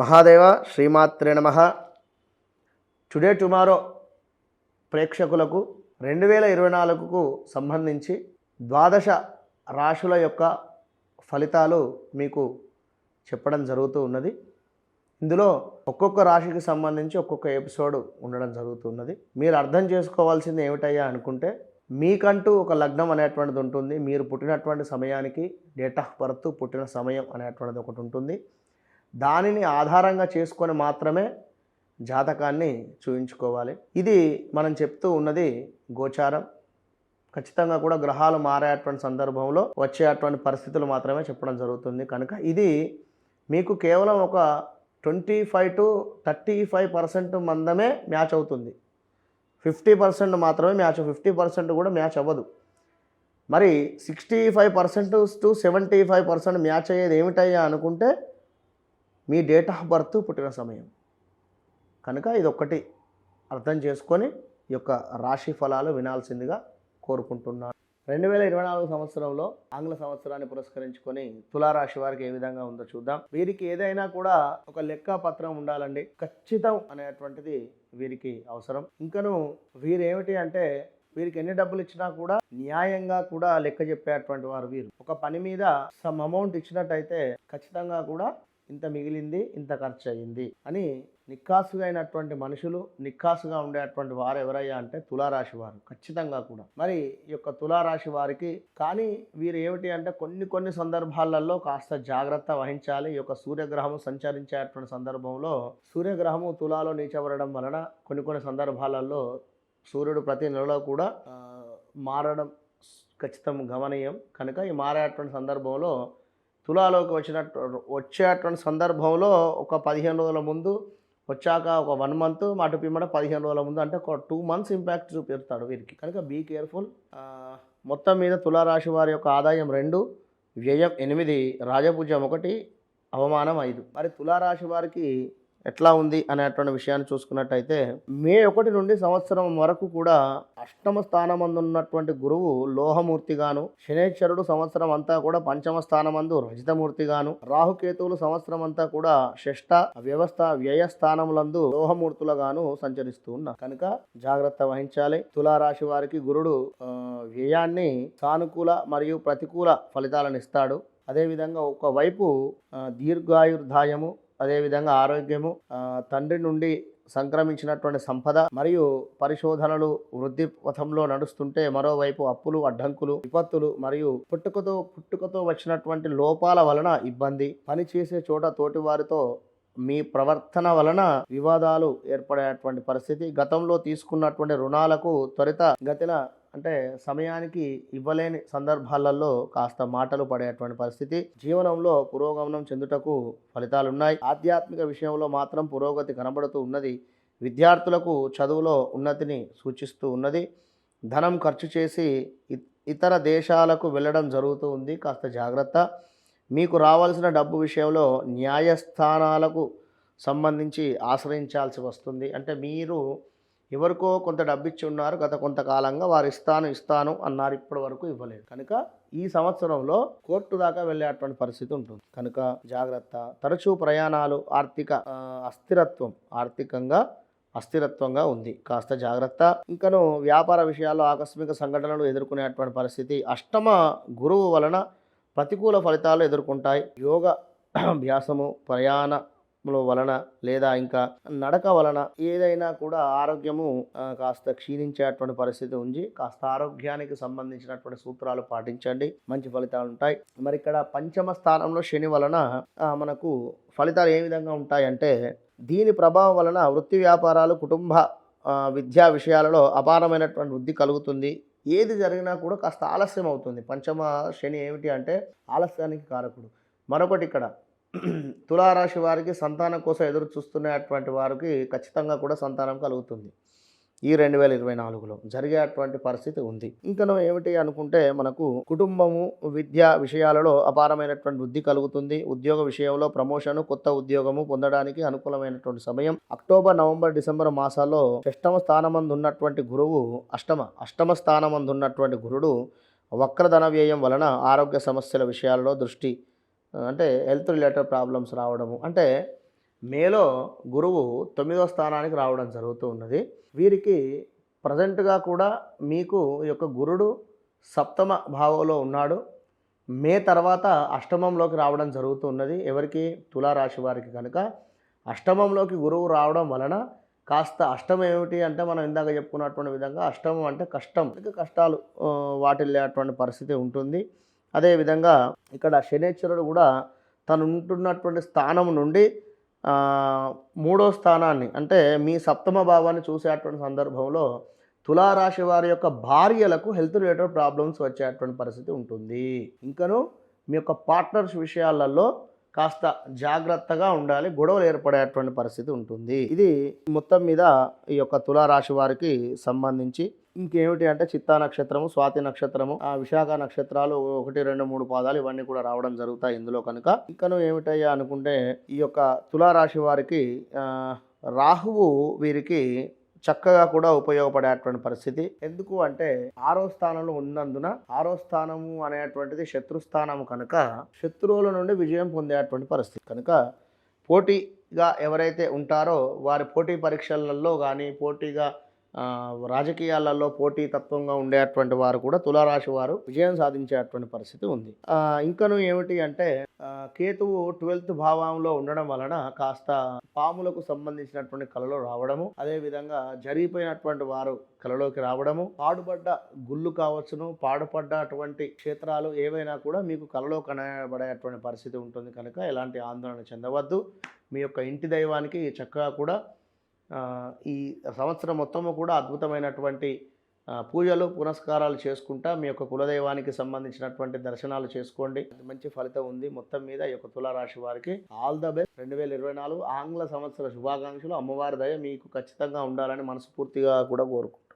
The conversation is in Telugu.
మహాదేవ శ్రీమాత్రే నమ. టుడే టుమారో ప్రేక్షకులకు రెండు వేల ఇరవై నాలుగుకు సంబంధించి ద్వాదశ రాశుల యొక్క ఫలితాలు మీకు చెప్పడం జరుగుతూ ఉన్నది. ఇందులో ఒక్కొక్క రాశికి సంబంధించి ఒక్కొక్క ఎపిసోడ్ ఉండడం జరుగుతున్నది మీరు అర్థం చేసుకోవాల్సింది ఏమిటయ్యా అనుకుంటే మీకంటూ ఒక లగ్నం అనేటువంటిది ఉంటుంది. మీరు పుట్టినటువంటి సమయానికి డేట్ ఆఫ్ బర్త్ పుట్టిన సమయం అనేటువంటిది ఒకటి ఉంటుంది. దానిని ఆధారంగా చేసుకొని మాత్రమే జాతకాన్ని చూయించుకోవాలి. ఇది మనం చెప్తూ ఉన్నది గోచారం. ఖచ్చితంగా కూడా గ్రహాలు మారేటువంటి సందర్భంలో వచ్చేటువంటి పరిస్థితులు మాత్రమే చెప్పడం జరుగుతుంది. కనుక ఇది మీకు కేవలం ఒక twenty five to thirty five percent మందమే match అవుతుంది. ఫిఫ్టీ పర్సెంట్ మాత్రమే మ్యాచ్ ఫిఫ్టీ పర్సెంట్ కూడా మ్యాచ్ అవ్వదు. మరి sixty five percent to seventy five percent match అయ్యేది ఏమిటయ్యా అనుకుంటే మీ డేట్ ఆఫ్ బర్త్ పుట్టిన సమయం. కనుక ఇది ఒక్కటి అర్థం చేసుకొని ఈ యొక్క రాశి ఫలాలు వినాల్సిందిగా కోరుకుంటున్నాను. రెండు వేల ఇరవై నాలుగు సంవత్సరంలో ఆంగ్ల సంవత్సరాన్ని పురస్కరించుకొని తులారాశి వారికి ఏ విధంగా ఉందో చూద్దాం. వీరికి ఏదైనా కూడా ఒక లెక్క పత్రం ఉండాలండి. ఖచ్చితం అనేటువంటిది వీరికి అవసరం. ఇంకను వీరేమిటి అంటే వీరికి ఎన్ని డబ్బులు ఇచ్చినా కూడా న్యాయంగా కూడా లెక్క చెప్పేటువంటి వారు వీరు. ఒక పని మీద సమ్ అమౌంట్ ఇచ్చినట్టయితే ఖచ్చితంగా కూడా ఇంత మిగిలింది ఇంత ఖర్చు అయ్యింది అని నిక్కాసుగా అయినటువంటి మనుషులు నిక్కాసుగా ఉండేటువంటి వారు ఎవరయ్యా అంటే తులారాశి వారు ఖచ్చితంగా కూడా. మరి ఈ యొక్క తులారాశి వారికి కానీ వీరు ఏమిటి అంటే కొన్ని కొన్ని సందర్భాలలో కాస్త జాగ్రత్త వహించాలి. ఈ యొక్క సూర్యగ్రహము సంచరించేటువంటి సందర్భంలో సూర్యగ్రహము తులాలో నీచబడడం వలన కొన్ని కొన్ని సందర్భాలలో సూర్యుడు ప్రతి నెలలో కూడా మారడం ఖచ్చితం గమనీయం. కనుక ఈ మారేటువంటి సందర్భంలో తులాలోకి వచ్చినట్టు వచ్చేటువంటి సందర్భంలో ఒక పదిహేను రోజుల ముందు వచ్చాక ఒక వన్ మంత్ అటు పిమ్మట పదిహేను రోజుల ముందు అంటే ఒక టూ మంత్స్ ఇంపాక్ట్ చూపిస్తాడు వీరికి. కనుక బీ కేర్ఫుల్ మొత్తం మీద తులారాశి వారి యొక్క ఆదాయం రెండు వ్యయం ఎనిమిది రాజపూజ్యం ఒకటి అవమానం ఐదు. మరి తులారాశి వారికి ఎట్లా ఉంది అనేటువంటి విషయాన్ని చూసుకున్నట్టయితే మే ఒకటి నుండి సంవత్సరం వరకు కూడా అష్టమ స్థానమందు ఉన్నటువంటి గురువు లోహమూర్తిగాను శనేశ్వరుడు సంవత్సరం అంతా కూడా పంచమ స్థానమందు రజితమూర్తిగాను రాహుకేతువులు సంవత్సరం అంతా కూడా షష్ట వ్యవస్థ వ్యయ స్థానములందు లోహమూర్తులుగాను సంచరిస్తూ ఉన్నారు. కనుక జాగ్రత్త వహించాలి. తులారాశి వారికి గురుడు వ్యయాన్ని సానుకూల మరియు ప్రతికూల ఫలితాలను ఇస్తాడు. అదేవిధంగా ఒకవైపు దీర్ఘాయుర్ధాయము అదేవిధంగా ఆరోగ్యము తండ్రి నుండి సంక్రమించినటువంటి సంపద మరియు పరిశోధనలు వృద్ధి పథంలో నడుస్తుంటే మరోవైపు అప్పులు అడ్డంకులు విపత్తులు మరియు పుట్టుకతో పుట్టుకతో వచ్చినటువంటి లోపాల వలన ఇబ్బంది. పని చేసే చోట తోటి వారితో మీ ప్రవర్తన వలన వివాదాలు ఏర్పడేటువంటి పరిస్థితి. గతంలో తీసుకున్నటువంటి రుణాలకు త్వరిత గతిన అంటే సమయానికి ఇవ్వలేని సందర్భాలలో కాస్త మాటలు పడేటువంటి పరిస్థితి. జీవనంలో పురోగమనం చెందుటకు ఫలితాలున్నాయి. ఆధ్యాత్మిక విషయంలో మాత్రం పురోగతి కనబడుతూ ఉన్నది. విద్యార్థులకు చదువులో ఉన్నతిని సూచిస్తూ ఉన్నది. ధనం ఖర్చు చేసి ఇతర దేశాలకు వెళ్ళడం జరుగుతూ ఉంది. కాస్త జాగ్రత్త. మీకు రావాల్సిన డబ్బు విషయంలో న్యాయస్థానాలకు సంబంధించి ఆశ్రయించాల్సి వస్తుంది. అంటే మీరు ఎవరికో కొంత డబ్బు ఇచ్చి ఉన్నారు గత కొంతకాలంగా వారు ఇస్తాను ఇస్తాను అన్నారు ఇప్పటి వరకు ఇవ్వలేదు. కనుక ఈ సంవత్సరంలో కోర్టు దాకా వెళ్ళేటువంటి పరిస్థితి ఉంటుంది. కనుక జాగ్రత్త. తరచూ ప్రయాణాలు ఆర్థిక అస్థిరత్వం ఆర్థికంగా అస్థిరత్వంగా ఉంది. కాస్త జాగ్రత్త. ఇంకను వ్యాపార విషయాల్లో ఆకస్మిక సంఘటనలు ఎదుర్కొనేటువంటి పరిస్థితి అష్టమ గురువు వలన ప్రతికూల ఫలితాలు ఎదుర్కొంటాయి. యోగ అభ్యాసము ప్రయాణ వలన లేదా ఇంకా నడక వలన ఏదైనా కూడా ఆరోగ్యము కాస్త క్షీణించేటువంటి పరిస్థితి ఉంది. కాస్త ఆరోగ్యానికి సంబంధించినటువంటి సూత్రాలు పాటించండి. మంచి ఫలితాలు ఉంటాయి. మరి ఇక్కడ పంచమ స్థానంలో శని వలన మనకు ఫలితాలు ఏ విధంగా ఉంటాయంటే దీని ప్రభావం వలన వృత్తి వ్యాపారాలు కుటుంబ విద్యా విషయాలలో అపారమైనటువంటి వృద్ధి కలుగుతుంది. ఏది జరిగినా కూడా కాస్త ఆలస్యం అవుతుంది. పంచమ శని ఏమిటి అంటే ఆలస్యానికి కారకుడు. మరొకటి ఇక్కడ తులారాశి వారికి సంతానం కోసం ఎదురు చూస్తున్నటువంటి వారికి ఖచ్చితంగా కూడా సంతానం కలుగుతుంది. ఈ రెండు వేల ఇరవై నాలుగులో జరిగేటువంటి పరిస్థితి ఉంది. ఇంకను ఏమిటి అనుకుంటే మనకు కుటుంబము విద్య విషయాలలో అపారమైనటువంటి వృద్ధి కలుగుతుంది. ఉద్యోగ విషయంలో ప్రమోషన్ కొత్త ఉద్యోగము పొందడానికి అనుకూలమైనటువంటి సమయం. అక్టోబర్ నవంబర్ డిసెంబర్ మాసాల్లో షష్టమ స్థానమందు ఉన్నటువంటి గురువు అష్టమ అష్టమ స్థానమందు ఉన్నటువంటి గురుడు వక్రధన వ్యయం వలన ఆరోగ్య సమస్యల విషయాలలో దృష్టి అంటే హెల్త్ రిలేటెడ్ ప్రాబ్లమ్స్ రావడము. అంటే మేలో గురువు తొమ్మిదో స్థానానికి రావడం జరుగుతూ ఉన్నది. వీరికి ప్రజెంట్గా కూడా మీకు ఈ యొక్క గురుడు సప్తమ భావంలో ఉన్నాడు. మే తర్వాత అష్టమంలోకి రావడం జరుగుతూ ఉన్నది. ఎవరికి? తులారాశి వారికి కనుక. అష్టమంలోకి గురువు రావడం వలన కాస్త అష్టమం ఏమిటి అంటే మనం ఇందాక చెప్పుకున్నటువంటి విధంగా అష్టమం అంటే కష్టం. కష్టాలు వాటిల్లేటువంటి పరిస్థితి ఉంటుంది. అదేవిధంగా ఇక్కడ శనేశ్వరుడు కూడా తను ఉంటున్నటువంటి స్థానం నుండి మూడో స్థానాన్ని అంటే మీ సప్తమ భావాన్ని చూసేటువంటి సందర్భంలో తులారాశి వారి యొక్క భార్యలకు హెల్త్ రిలేటెడ్ ప్రాబ్లమ్స్ వచ్చేటువంటి పరిస్థితి ఉంటుంది. ఇంకను మీ యొక్క పార్ట్నర్స్ విషయాలలో కాస్త జాగ్రత్తగా ఉండాలి గొడవలు ఏర్పడేటువంటి పరిస్థితి ఉంటుంది. ఇది మొత్తం మీద ఈ యొక్క తులారాశి వారికి సంబంధించి ఇంకేమిటి అంటే చిత్తా నక్షత్రము స్వాతి నక్షత్రము ఆ విశాఖ నక్షత్రాలు ఒకటి రెండు మూడు పాదాలు ఇవన్నీ కూడా రావడం జరుగుతాయి ఇందులో కనుక. ఇంకను ఏమిటయ్యా అనుకుంటే ఈ యొక్క తులారాశి వారికి రాహువు వీరికి చక్కగా కూడా ఉపయోగపడేటువంటి పరిస్థితి. ఎందుకు అంటే ఆరో స్థానంలో ఉన్నందున ఆరో స్థానము అనేటువంటిది శత్రుస్థానము కనుక శత్రువుల నుండి విజయం పొందేటువంటి పరిస్థితి. కనుక పోటీగా ఎవరైతే ఉంటారో వారి పోటీ పరీక్షలలో కానీ పోటీగా రాజకీయాలలో పోటీ తత్వంగా ఉండేటువంటి వారు కూడా తులారాశి వారు విజయం సాధించేటువంటి పరిస్థితి ఉంది. ఇంకను ఏమిటి అంటే కేతువు ట్వెల్త్ భావంలో ఉండడం వలన కాస్త పాములకు సంబంధించినటువంటి కళలో రావడము అదే విధంగా జరిగిపోయినటువంటి వారు కళలోకి రావడము పాడుపడ్డ గుళ్ళు కావచ్చును పాడుపడ్డ అటువంటి క్షేత్రాలు ఏవైనా కూడా మీకు కళలో కనబడేటువంటి పరిస్థితి ఉంటుంది కనుక ఎలాంటి ఆందోళన చెందవద్దు. మీ యొక్క ఇంటి దైవానికి చక్కగా కూడా ఈ సంవత్సరం మొత్తము కూడా అద్భుతమైనటువంటి పూజలు పునస్కారాలు చేసుకుంటా మీ యొక్క కులదైవానికి సంబంధించినటువంటి దర్శనాలు చేసుకోండి. మంచి ఫలితం ఉంది మొత్తం మీద ఈ యొక్క తులారాశి వారికి. ఆల్ ద బెస్ట్ రెండు వేల ఇరవై నాలుగు ఆంగ్ల సంవత్సర శుభాకాంక్షలు. అమ్మవారి దయ మీకు ఖచ్చితంగా ఉండాలని మనస్ఫూర్తిగా కూడా కోరుకుంటున్నాను